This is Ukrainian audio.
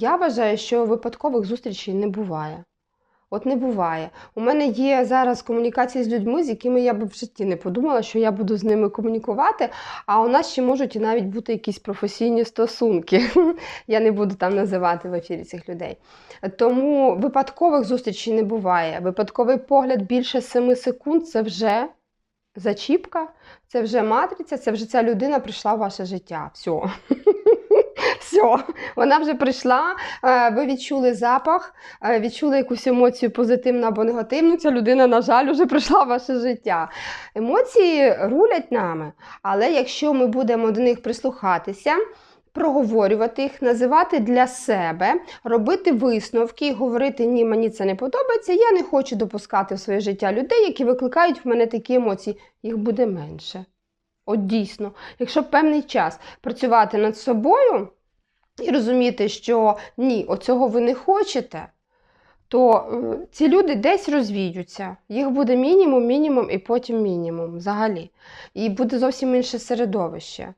Я вважаю, що випадкових зустрічей не буває. От не буває. У мене є зараз комунікація з людьми, з якими я б в житті не подумала, що я буду з ними комунікувати, а у нас ще можуть і навіть бути якісь професійні стосунки. Я не буду там називати в ефірі цих людей. Тому випадкових зустрічей не буває. Випадковий погляд більше 7 секунд це вже зачіпка, це вже матриця, це вже ця людина прийшла в ваше життя. Все. Все, вона вже прийшла, е, ви відчули запах, е, відчули якусь емоцію позитивну або негативну. Ця людина, на жаль, вже прийшла в ваше життя. Емоції рулять нами, але якщо ми будемо до них прислухатися, проговорювати їх, називати для себе, робити висновки, говорити ні, мені це не подобається, я не хочу допускати в своє життя людей, які викликають в мене такі емоції, їх буде менше. От дійсно, якщо певний час працювати над собою і розуміти, що ні, оцього ви не хочете, то е, ці люди десь розвіються. Їх буде мінімум, мінімум і потім мінімум взагалі. І буде зовсім інше середовище.